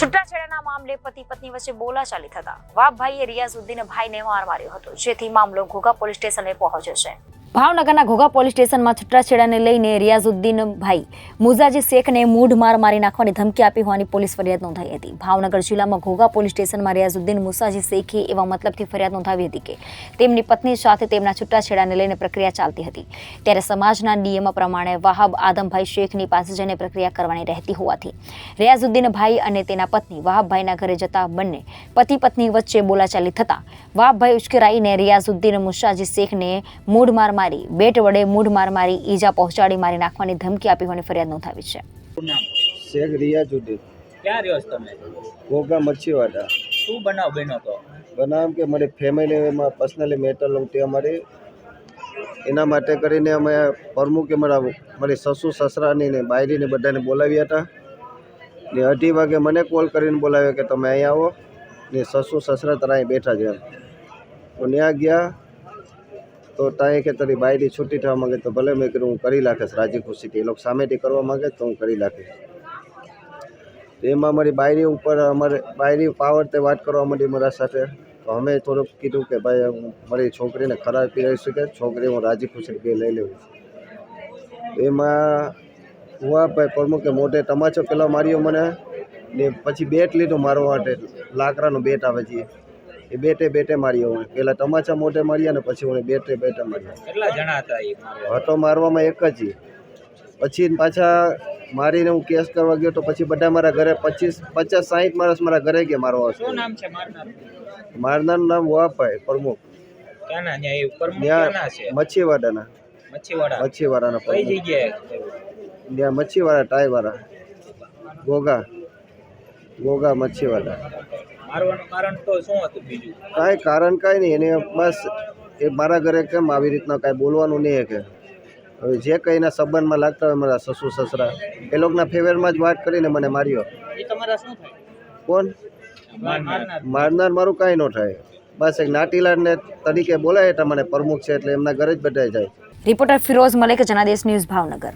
છૂટાછેડાના મામલે પતિ પત્ની વચ્ચે બોલાચાલી થતા વાપભાઈએ રિયાઝુદ્દીન ભાઈને માર માર્યો હતો, જેથી મામલો ઘોઘા પોલીસ સ્ટેશને પહોંચ્યો છે. ભાવનગરના ઘોઘા પોલીસ સ્ટેશનમાં છૂટાછેડાને લઈને રિયાઝુદ્દીન ભાઈ મુઝાજી શેખને મૂઢ માર મારી નાખવાની ધમકી આપી હોવાની પોલીસ ફરિયાદ નોંધાઈ હતી. ભાવનગર જિલ્લામાં ઘોઘા પોલીસ સ્ટેશનમાં રિયાઝુદ્દીન મુસાજી શેખે એવા મતલબથી ફરિયાદ નોંધાવી હતી કે તેમની પત્ની સાથે તેમના છૂટાછેડાને લઈને પ્રક્રિયા ચાલતી હતી. ત્યારે સમાજના નિયમ પ્રમાણે વાહબ આદમભાઈ શેખની પાસે જઈને પ્રક્રિયા કરવાની રહેતી હોવાથી રિયાઝુદ્દીન ભાઈ અને તેના પત્ની વાહબભાઈના ઘરે જતા બંને પતિ પત્ની વચ્ચે બોલાચાલી થતા વાહબભાઈ ઉશ્કેરાઈને રિયાઝુદ્દીન મુસાજી શેખને મૂઢ માર મારી બેટ વડે મૂઢ માર મારી ઈજા પહોંચાડી મારી નાખવાની ધમકી આપી હોવાની ફરિયાદ નોંધાવી છે. શેખ શેખ રિયાજુદ્દીન ક્યાં રહ્યો છો તમે? ઘોઘા મચ્છીવાડા શું બનાવ બન્યો તો બનાવ કે મારી ફેમિલીમાં પર્સનલી મેટર લઉં તે અમારી. એના માટે કરીને અમે પ્રમુખે મારા મારી સસુ સસરાની ને બાયરીને બધાને બોલાવ્યા હતા. ને અઢી વાગે મને કોલ કરીને બોલાવ્યો કે તમે અહીં આવો. ને સસુ સસરા તારા અહીં બેઠા છે એમ. તો ત્યાં ગયા. તો ત્યાં કે તારી બાયરી છૂટી થવા માંગે તો ભલે મેં કીધું હું કરી નાખીશ રાજી ખુશીથી એ લોકો સામેથી કરવા માંગે તો હું કરી નાખીશ. એમાં મારી બાયરી ઉપર અમારે બાયરી પાવર તે વાત કરવા માંડી મારા સાથે. તો અમે થોડુંક કીધું કે ભાઈ હું મારી છોકરીને ખરાબ પીરાઈ શકે, છોકરી હું રાજી ખુશી બે લઈ લેવું. એમાં હુઆ ભાઈ પ્રમુખે મોઢે તમાચો પેલો માર્યો મને ને પછી બેટ લીધું મારવા માટે. લાકડાનું બેટ આવે છે. એ બેટે બેટે માર્યો હું પહેલાં તમાચા મોઢે માર્યા ને પછી હું બેટે બેટે માર્યા કેટલા જણા હતા એ મારવામાં એક જ પછી પાછા મારીને હું કેસ કરવા ગયો તો પછી બધા મારા ઘરે પચીસ પચાસ સાહીઠ માણસ મારા ઘરે ગયા મારવા શું નામ છે મારનારનું નામ પ્રમુખ. મચ્છીવાડાના. મચ્છીવાડા. મચ્છીવાડાના પ્રમુખ. ત્યાં મચ્છીવાડા ટાઈવાળા ગોગા. ગોગા મચ્છીવાડા. મારવાનું કારણ તો શું હતું બીજું? કાંઈ કારણ કાંઈ નહીં એને બસ એ મારા ઘરે કેમ આવી રીતના કાંઈ બોલવાનું નહીં કે હવે જે કંઈ એના સંબંધમાં લાગતા હોય મારા સસુ સસરા એ લોકોના ફેવરમાં જ વાત કરીને મને માર્યો. એ તમારા શું થાય? કોણ? મારનાર. મારનાર મારું કાંઈ ન થાય. બસ એક નાટીલાડને તરીકે બોલાય એટલે મને પ્રમુખ છે એટલે એમના ઘરે જ બધાય જાય. Reporter Firoz Malek Janadesh news Bhavnagar.